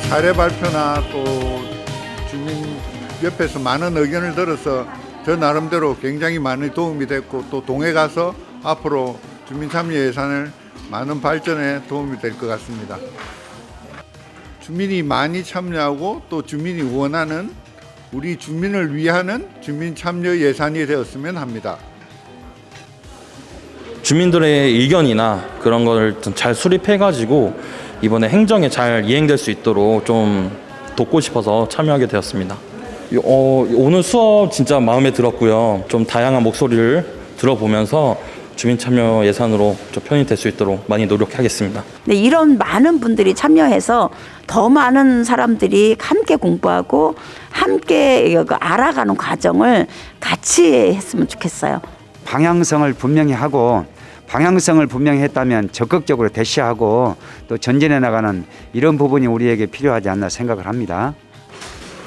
사례 발표나 또 주민 옆에서 많은 의견을 들어서 저 나름대로 굉장히 많이 도움이 됐고 또 동해 가서 앞으로 주민 참여 예산을 많은 발전에 도움이 될 것 같습니다. 주민이 많이 참여하고 또 주민이 원하는 우리 주민을 위하는 주민 참여 예산이 되었으면 합니다. 주민들의 의견이나 그런 걸 잘 수립해가지고 이번에 행정에 잘 이행될 수 있도록 좀 돕고 싶어서 참여하게 되었습니다. 어, 오늘 수업 진짜 마음에 들었고요. 좀 다양한 목소리를 들어보면서 주민 참여 예산으로 좀 편입될 수 있도록 많이 노력하겠습니다. 네, 이런 많은 분들이 참여해서 더 많은 사람들이 함께 공부하고 함께 이거 알아가는 과정을 같이 했으면 좋겠어요. 방향성을 분명히 하고 방향성을 분명히 했다면 적극적으로 대시하고 또 전진해 나가는 이런 부분이 우리에게 필요하지 않나 생각을 합니다.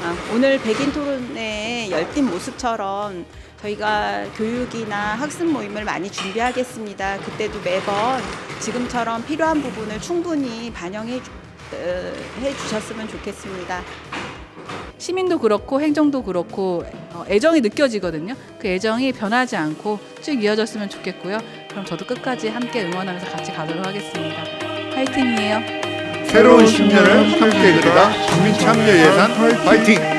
아, 오늘 백인 토론의 열띤 모습처럼 저희가 교육이나 학습 모임을 많이 준비하겠습니다. 그때도 매번 지금처럼 필요한 부분을 충분히 반영해 주, 어, 해 주셨으면 좋겠습니다. 시민도 그렇고 행정도 그렇고 어, 애정이 느껴지거든요. 그 애정이 변하지 않고 쭉 이어졌으면 좋겠고요. 그럼 저도 끝까지 함께 응원하면서 같이 가도록 하겠습니다. 화이팅이에요. 새로운 10년을 함께 그리다 주민 참여 예산 파이팅!